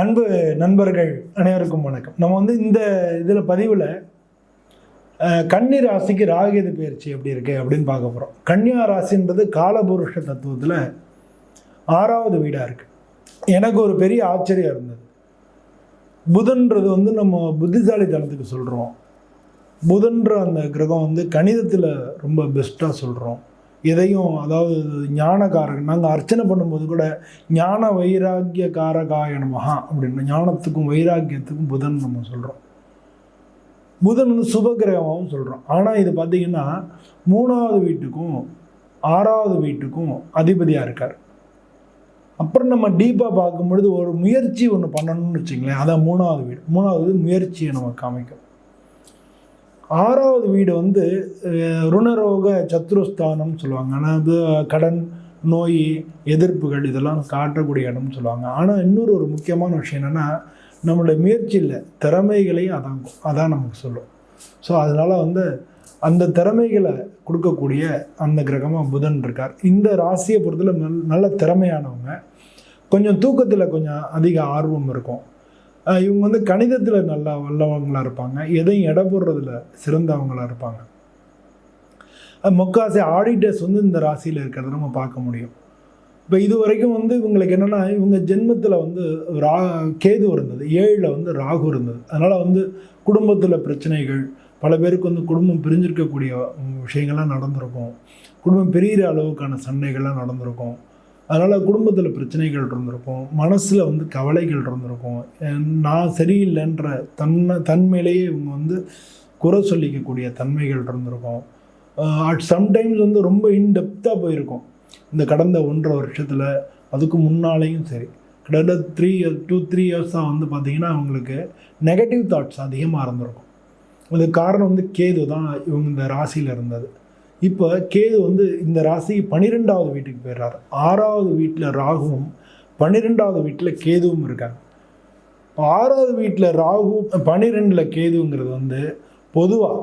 அன்பு நண்பர்கள் அனைவருக்கும் வணக்கம். நம்ம வந்து இந்த இதில் பதிவில் கன்னி ராசிக்கு ராகேது பயிற்சி எப்படி இருக்கு அப்படின்னு பார்க்க போகிறோம். கன்னியா ராசின்றது காலபுருஷ தத்துவத்தில் ஆறாவது வீடாக இருக்குது எனக்கு ஒரு பெரிய ஆச்சரியம் இருந்தது. புதன்றது வந்து நம்ம புத்திசாலித்தனத்துக்கு சொல்கிறோம் புதன்ற அந்த கிரகம் வந்து கணிதத்தில் ரொம்ப பெஸ்ட்டாக சொல்கிறோம் எதையும் அதாவது ஞானகாரகன் நாங்கள் அர்ச்சனை பண்ணும்போது கூட ஞான வைராக்கிய காரகாய நமஹா அப்படின்னு ஞானத்துக்கும் வைராக்கியத்துக்கும் புதன் நம்ம சொல்கிறோம் புதன் வந்து சுபகிரகமாகவும் சொல்கிறோம் ஆனால் இது பார்த்தீங்கன்னா மூணாவது வீட்டுக்கும் ஆறாவது வீட்டுக்கும் அதிபதியாக இருக்கார். அப்புறம் நம்ம டீப்பாக பார்க்கும்பொழுது ஒரு முயற்சி ஒன்று பண்ணணும்னு வச்சுங்களேன் அதான் மூணாவது வீடு. மூணாவது முயற்சியை நம்ம காமிக்கும். ஆறாவது வீடு வந்து ருணரோக சத்ருஸ்தானம்னு சொல்லுவாங்க. ஆனால் அது கடன் நோய் எதிர்ப்புகள் இதெல்லாம் காட்டக்கூடிய இடம்னு சொல்லுவாங்க. ஆனால் இன்னொரு ஒரு முக்கியமான விஷயம் என்னென்னா நம்மளுடைய முயற்சியில் திறமைகளையும் அதான் அதான் நமக்கு சொல்லும். ஸோ அதனால் வந்து அந்த திறமைகளை கொடுக்கக்கூடிய அந்த கிரகமாக புதன் இருக்கார். இந்த ராசியை பொறுத்தல நல் நல்ல திறமையானவங்க. கொஞ்சம் தூக்கத்தில் கொஞ்சம் அதிக ஆர்வம் இருக்கும். இவங்க வந்து கணிதத்தில் நல்லா வல்லவங்களாக இருப்பாங்க. எதையும் எடை போடுறதுல சிறந்தவங்களாக இருப்பாங்க. அஹ் முக்காசி ஆடிட்டர்ஸ் வந்து இந்த ராசியில் இருக்கிறத நம்ம பார்க்க முடியும். இப்போ இது வரைக்கும் வந்து இவங்களுக்கு என்னென்னா இவங்க ஜென்மத்தில் வந்து ரா கேது இருந்தது. ஏழில் வந்து ராகு இருந்தது. அதனால் வந்து குடும்பத்தில் பிரச்சனைகள் பல பேருக்கு வந்து குடும்பம் பிரிஞ்சிருக்கக்கூடிய விஷயங்கள்லாம் நடந்திருக்கும். குடும்பம் பிரிகிற அளவுக்கான சண்டைகள்லாம் நடந்திருக்கும். அதனால் குடும்பத்தில் பிரச்சனைகள் இருந்திருக்கும். மனசில் வந்து கவலைகள் இருந்திருக்கும். நான் சரியில்லைன்ற தன்மை தன்மையிலேயே இவங்க வந்து குறை சொல்லிக்கக்கூடிய தன்மைகள் இருந்திருக்கும். அட் சம்டைம்ஸ் வந்து ரொம்ப இன்டெப்த்தாக போயிருக்கும். இந்த கடந்த ஒன்றரை வருஷத்தில் அதுக்கு முன்னாலேயும் சரி. கிட்டத்தட்ட த்ரீ டூ த்ரீ இயர்ஸாக வந்து பார்த்திங்கன்னா அவங்களுக்கு நெகட்டிவ் தாட்ஸ் அதிகமாக இருந்திருக்கும். அதுக்கு காரணம் வந்து கேது தான் இவங்க இந்த ராசியில் இருந்தது. இப்போ கேது வந்து இந்த ராசி பன்னிரெண்டாவது வீட்டுக்கு போயிடுறாரு. ஆறாவது வீட்டில் ராகுவும் பன்னிரெண்டாவது வீட்டில் கேதுவும் இருக்காங்க. இப்போ ஆறாவது வீட்டில் ராகு பன்னிரெண்டில் கேதுங்கிறது வந்து பொதுவாக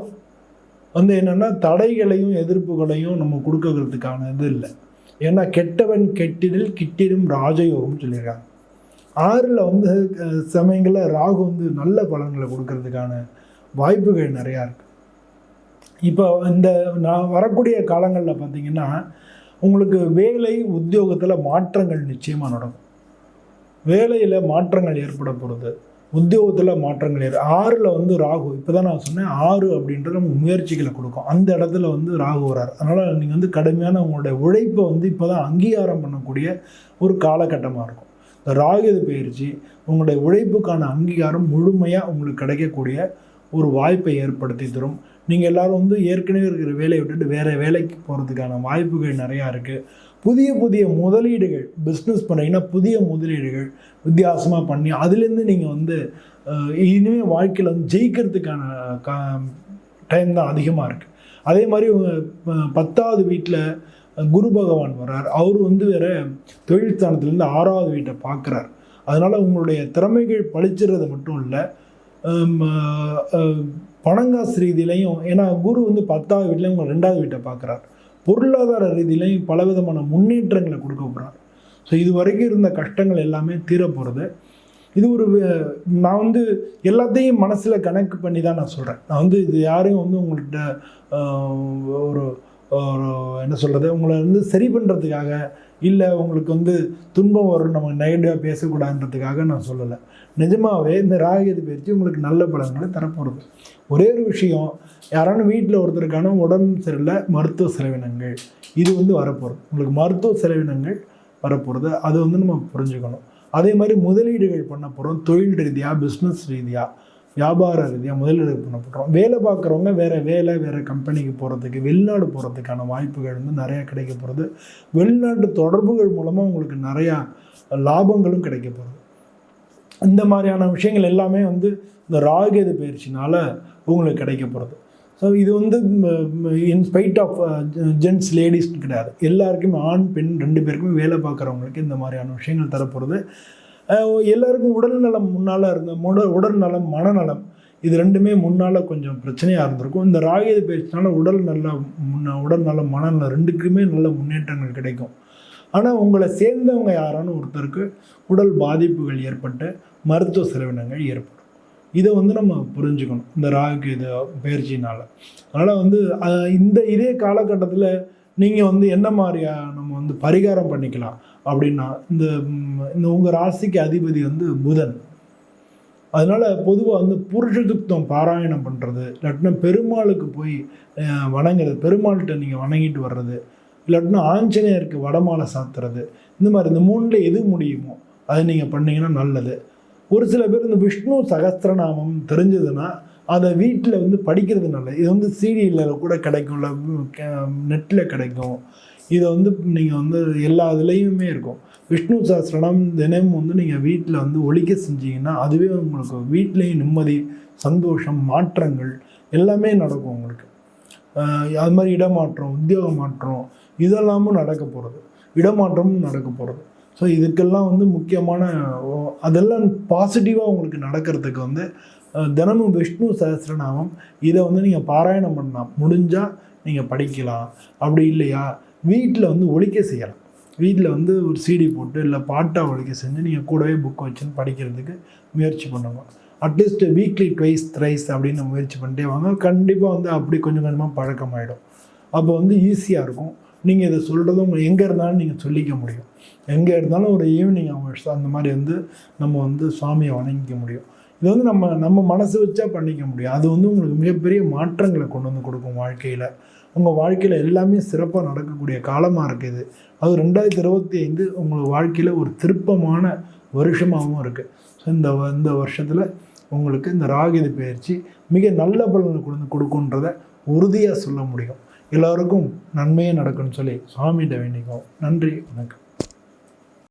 வந்து என்னென்னா தடைகளையும் எதிர்ப்புகளையும் நம்ம கொடுக்கறதுக்கான இது இல்லை. ஏன்னா கெட்டவன் கெட்டிடில் கிட்டிடும் ராஜயோகம்னு சொல்லியிருக்காங்க. ஆறில் வந்து சமயங்களில் ராகு வந்து நல்ல பலன்களை கொடுக்கறதுக்கான வாய்ப்புகள் நிறையா இருக்குது இப்போ இந்த நான் வரக்கூடிய காலங்களில் பார்த்தீங்கன்னா உங்களுக்கு வேலை உத்தியோகத்தில் மாற்றங்கள் நிச்சயமாக நடக்கும். வேலையில் மாற்றங்கள் ஏற்பட போகிறது உத்தியோகத்தில் மாற்றங்கள் ஏற் ஆறில் வந்து ராகு இப்போ தான் நான் சொன்னேன் ஆறு அப்படின்றது நமக்கு முயற்சிகளை கொடுக்கும். அந்த இடத்துல வந்து ராகு வரார். அதனால் நீங்கள் வந்து கடுமையான உங்களுடைய உழைப்பை வந்து இப்போ தான் அங்கீகாரம் பண்ணக்கூடிய ஒரு காலகட்டமாக இருக்கும். இந்த ராகு பயிற்சி உங்களுடைய உழைப்புக்கான அங்கீகாரம் முழுமையாக உங்களுக்கு கிடைக்கக்கூடிய ஒரு வாய்ப்பை ஏற்படுத்தி தரும். நீங்கள் எல்லோரும் வந்து ஏற்கனவே இருக்கிற வேலையை விட்டுட்டு வேறு வேலைக்கு போகிறதுக்கான வாய்ப்புகள் நிறையா இருக்குது புதிய புதிய முதலீடுகள் பிஸ்னஸ் பண்ணீங்கன்னா புதிய முதலீடுகள் வித்தியாசமாக பண்ணி அதுலேருந்து நீங்கள் வந்து இனிமேல் வாழ்க்கையில் வந்து ஜெயிக்கிறதுக்கான கா டைம் தான் அதிகமாக இருக்குது அதே மாதிரி பத்தாவது வீட்டில் குரு பகவான் வர்றார். அவர் வந்து வேற தொழில் ஸ்தானத்துலேருந்து ஆறாவது வீட்டை பார்க்குறார் அதனால் உங்களுடைய திறமைகள் பழிச்சிடுறது மட்டும் இல்லை பணங்காசு ரீதியிலையும் ஏன்னா குரு வந்து பத்தாவது வீட்டிலையும் உங்கள் ரெண்டாவது வீட்டை பார்க்குறார். பொருளாதார ரீதியிலையும் பலவிதமான முன்னேற்றங்களை கொடுக்க போகிறார் ஸோ இது வரைக்கும் இருந்த கஷ்டங்கள் எல்லாமே தீரப்போகிறது இது ஒரு நான் வந்து எல்லாத்தையும் மனசில் கணக்கு பண்ணி தான் நான் சொல்கிறேன் நான் வந்து இது யாரையும் வந்து உங்கள்கிட்ட ஒரு ஒரு என்ன சொல்கிறது உங்களை வந்து சரி பண்ணுறதுக்காக இல்லை உங்களுக்கு வந்து துன்பம் வரும் நம்ம நெகட்டிவாக பேசக்கூடாதுன்றதுக்காக நான் சொல்லலை. நிஜமாகவே இந்த ராகேது பயிற்சி உங்களுக்கு நல்ல பலன்களை தரப்போகிறது ஒரே ஒரு விஷயம் யாராலும் வீட்டில் ஒருத்தருக்கான உடம்பு சரியில்லை மருத்துவ செலவினங்கள். இது வந்து வரப்போகிறது உங்களுக்கு மருத்துவ செலவினங்கள் வரப்போகிறது அது வந்து நம்ம புரிஞ்சுக்கணும். அதே மாதிரி முதலீடுகள் பண்ண போகிறோம் தொழில் ரீதியாக பிஸ்னஸ் ரீதியாக வியாபார ரீதியாக முதலீடு பண்ணப்படுறோம் வேலை பார்க்குறவங்க வேறு வேலை வேறு கம்பெனிக்கு போகிறதுக்கு வெளிநாடு போகிறதுக்கான வாய்ப்புகள் வந்து நிறையா கிடைக்க போகிறது வெளிநாட்டு தொடர்புகள் மூலமாக உங்களுக்கு நிறையா லாபங்களும் கிடைக்க போகிறது இந்த மாதிரியான விஷயங்கள் எல்லாமே வந்து இந்த ராகேது பயிற்சினால் உங்களுக்கு கிடைக்க போகிறது ஸோ இது வந்து இன்ஸ்பைட் ஆஃப் ஜென்ட்ஸ் லேடிஸ்னு கிடையாது. எல்லாருக்குமே ஆண் பெண் ரெண்டு பேருக்குமே வேலை பார்க்குறவங்களுக்கு இந்த மாதிரியான விஷயங்கள் தரப்போகிறது எல்லாருக்கும் உடல் நலம் முன்னால் இருந்த முட உடல் நலம் மனநலம் இது ரெண்டுமே முன்னால் கொஞ்சம் பிரச்சனையாக இருந்திருக்கும். இந்த ராகேது பேச்சினால உடல் நல்ல முன்ன உடல் நலம் மனநலம் ரெண்டுக்குமே நல்ல முன்னேற்றங்கள் கிடைக்கும். ஆனால் உங்களை சேர்ந்தவங்க யாரான ஒருத்தருக்கு உடல் பாதிப்புகள் ஏற்பட்டு மருத்துவ செலவினங்கள் ஏற்படும். இதை வந்து நம்ம புரிஞ்சுக்கணும் இந்த ராகு இது பயிற்சினால் அதனால் வந்து இந்த இதே காலகட்டத்தில் நீங்கள் வந்து என்ன மாதிரியா நம்ம வந்து பரிகாரம் பண்ணிக்கலாம்? அப்படின்னா இந்த இந்த உங்கள் ராசிக்கு அதிபதி வந்து புதன். அதனால் பொதுவாக வந்து புருஷதுக்தம் பாராயணம் பண்ணுறது இல்லாட்டினா பெருமாளுக்கு போய் வணங்குறது பெருமாள்கிட்ட நீங்கள் வணங்கிட்டு வர்றது இல்லாட்டினா ஆஞ்சநேயருக்கு வடமாலை சாத்துறது இந்த மாதிரி இந்த மூணில் எது முடியுமோ அதை நீங்கள் பண்ணிங்கன்னா நல்லது. ஒரு சில பேர் இந்த விஷ்ணு சகஸ்திரநாமம் தெரிஞ்சதுன்னா அதை வீட்டில் வந்து படிக்கிறது நல்லது. இது வந்து சீடியில் கூட கிடைக்கும் இல்லை நெட்டில் கிடைக்கும். இதை வந்து நீங்கள் வந்து எல்லா இதுலேயுமே இருக்கும். விஷ்ணு சாஸ்திரம் தினமும் வந்து நீங்கள் வீட்டில் வந்து ஒழிக்க செஞ்சீங்கன்னா அதுவே உங்களுக்கு வீட்லேயும் நிம்மதி சந்தோஷம் மாற்றங்கள் எல்லாமே நடக்கும் உங்களுக்கு. அது மாதிரி இடமாற்றம் உத்தியோக மாற்றம் இதெல்லாமும் நடக்க போகிறது இடமாற்றமும் நடக்க போகிறது ஸோ இதுக்கெல்லாம் வந்து முக்கியமான ஓ- அதெல்லாம் பாசிட்டிவாக உங்களுக்கு நடக்கிறதுக்கு வந்து தினமும் விஷ்ணு சஹசிரநாமம் இதை வந்து நீங்கள் பாராயணம் பண்ணலாம். முடிஞ்சால் நீங்கள் படிக்கலாம். அப்படி இல்லையா? வீட்டில் வந்து ஒழிக்க செய்யலாம். வீட்டில் வந்து ஒரு சிடி போட்டு இல்லை பாட்டாக ஒழிக்க செஞ்சு நீங்கள் கூடவே புக் வச்சுன்னு படிக்கிறதுக்கு முயற்சி பண்ணுங்க. அட்லீஸ்ட் வீக்லி ட்வைஸ் த்ரைஸ் அப்படின்னு முயற்சி பண்ணிட்டே வாங்க. கண்டிப்பாக வந்து அப்படி கொஞ்சம் கொஞ்சமாக பழக்கமாயிடும். அப்போ வந்து ஈஸியாக இருக்கும். நீங்கள் இதை சொல்கிறதும் எங்கே இருந்தாலும் நீங்கள் சொல்லிக்க முடியும். எங்கே இருந்தாலும் ஒரு ஈவினிங் ஹவர்ஸ் அந்த மாதிரி வந்து நம்ம வந்து சுவாமியை வணங்கிக்க முடியும். இது வந்து நம்ம நம்ம மனசு வச்சா பண்ணிக்க முடியும். அது வந்து உங்களுக்கு மிகப்பெரிய மாற்றங்களை கொண்டு வந்து கொடுக்கும் வாழ்க்கையில். உங்கள் வாழ்க்கையில் எல்லாமே சிறப்பாக நடக்கக்கூடிய காலமாக இருக்குது. அது ரெண்டாயிரத்தி இருபத்தி ஐந்து உங்கள் வாழ்க்கையில் ஒரு திருப்பமான வருஷமாகவும் இருக்குது ஸோ இந்த வ- இந்த வருஷத்தில் உங்களுக்கு இந்த ராகிது பயிற்சி மிக நல்ல பலனை கொண்டு கொடுக்குன்றதை உறுதியாக சொல்ல முடியும். எல்லோருக்கும் நன்மையே நடக்கும்னு சொல்லி சுவாமிகிட்ட வேண்டிக்குவோம். நன்றி வணக்கம்.